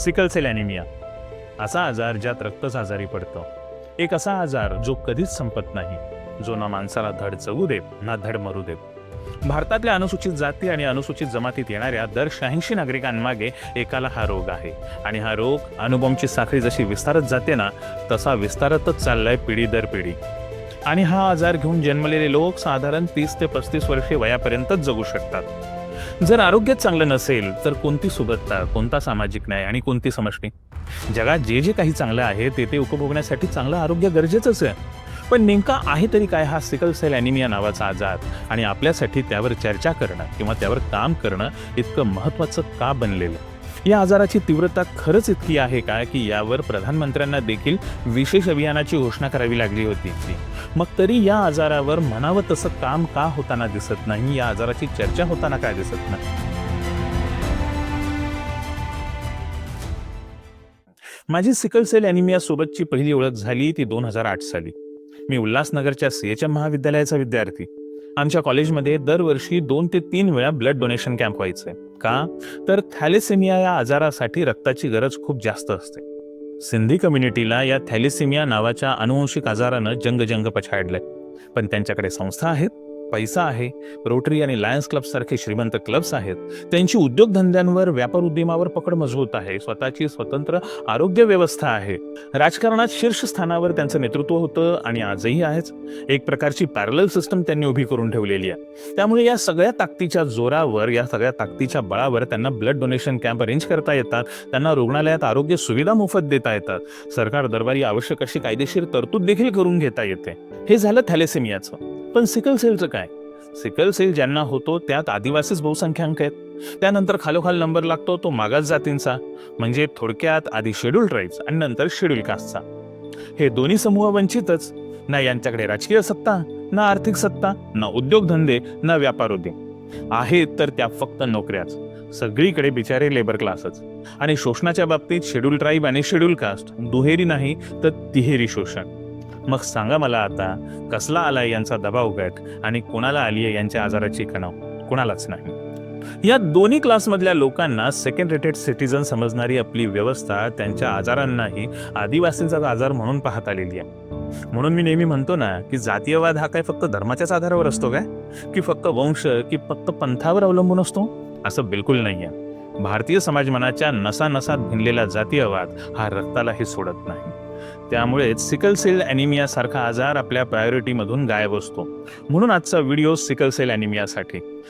Sickle sale anaemia असा आजार ज्यात रक्तच आजारी पडतं. एक असा आजार जो कधीच संपत नाही जो ना माणसाला धड जगू दे ना धड मरू दे भारतातल्या अनुसूचित जाती आणि अनुसूचित जमातीत येणाऱ्या दर शहाऐंशी नागरिकांमागे एकाला हा रोग आहे. आणि हा रोग अणुबॉम्बची साखळी जशी विस्तारत जाते ना तसा विस्तारतच चाललाय पिढी दर पिढी. आणि हा आजार घेऊन जन्मलेले लोक साधारण तीस ते पस्तीस वर्षे वयापर्यंतच जगू शकतात. जर आरोग्यच चांगलं नसेल तर कोणती सुबत्ता कोणता सामाजिक न्याय आणि कोणती समष्टी? जगात जे जे काही चांगलं आहे ते ते उपभोगण्यासाठी चांगलं आरोग्य गरजेचंच आहे. पण नेमका आहे तरी काय हा सिकल सेल ॲनिमिया नावाचा आजार आणि आपल्यासाठी त्यावर चर्चा करणं किंवा त्यावर काम करणं इतकं महत्त्वाचं का बनलेलं? या आजाराची तीव्रता खरंच इतकी आहे का की यावर प्रधानमंत्र्यांना देखील विशेष अभियानाची घोषणा करावी लागली होती? मग तरी या आजारावर म्हणावं तसं काम का होताना दिसत नाही? या आजाराची चर्चा होताना काय दिसत नाही? माझी सिकल सेल ॲनिमिया सोबतची पहिली ओळख झाली ती दोन हजार आठ साली. मी उल्हासनगरच्या सी एच एम महाविद्यालयाचा विद्यार्थी. आमच्या कॉलेजमध्ये दरवर्षी दोन ते तीन वेळा ब्लड डोनेशन कॅम्प व्हायचे. का? तर थॅलेसेमिया या आजारासाठी रक्ताची गरज खूप जास्त असते. सिंधी कम्युनिटीला या थॅलिसिमिया नावाच्या अनुवंशिक आजारानं जंगजंग पछाडलंय. पण त्यांच्याकडे संस्था आहेत? पैसा आहे रोटरी आणि लायन्स क्लब सारखे श्रीमंत क्लब्स आहेत त्यांची उद्योगधंद्यांवर व्यापार उद्यमावर पकड मजबूत आहे स्वतःची स्वतंत्र आरोग्य व्यवस्था आहे. राजकारणात शीर्षस्थानावर त्यांचं नेतृत्व होतं आणि आजही आहेच. एक प्रकारची पॅरल सिस्टम त्यांनी उभी करून ठेवलेली आहे. त्यामुळे या सगळ्या ताकदीच्या जोरावर या सगळ्या ताकदीच्या बळावर त्यांना ब्लड डोनेशन कॅम्प अरेंज करता येतात त्यांना रुग्णालयात आरोग्य सुविधा मोफत देता येतात. सरकार दरबारी आवश्यक अशी कायदेशीर तरतूद देखील करून घेता येते. हे झालं थॅलेसेमियाचं. पण सिकल सेलचं काय? सिकल सेल ज्यांना होतो त्यात आदिवासीच बहुसंख्याक आहेत. त्यानंतर खालोखाल नंबर लागतो तो मागास जातींचा म्हणजे थोडक्यात आधी शेड्यूल ट्राईब्स आणि नंतर शेड्यूल कास्टचा हे दोन्ही समूह वंचितच. ना यांच्याकडे राजकीय सत्ता ना आर्थिक सत्ता ना उद्योगधंदे ना व्यापार उद्योग आहेत तर त्या फक्त नोकऱ्याच. सगळीकडे बिचारे लेबर क्लासच आणि शोषणाच्या बाबतीत शेड्यूल ट्राईब आणि शेड्यूल कास्ट दुहेरी नाही तर तिहेरी शोषण. मग सांगा मला आता कसला आलाय यांचा दबाव गट आणि कोणाला आली आहे यांच्या आजाराची कणाव? कोणालाच नाही. या दोन्ही क्लासमधल्या लोकांना सेकंड रेटेड सिटीजन समजणारी आपली व्यवस्था त्यांच्या आजारांनाही आदिवासींचा आजार म्हणून पाहत आलेली आहे. म्हणून मी नेहमी म्हणतो ना की जातीयवाद हा काय फक्त धर्माच्याच आधारावर असतो काय? की फक्त वंश की फक्त पंथावर अवलंबून असतो? असं बिलकुल नाही आहे भारतीय समाजमनाच्या नसा नसात भिनलेला जातीयवाद हा रक्तालाही सोडत नाही. त्यामुळेच सिकल सेल ॲनिमियासारखा आजार आपल्या प्रायोरिटीमधून गायब असतो. म्हणून आजचा व्हिडिओ सिकल सेल ॲनिमियासाठी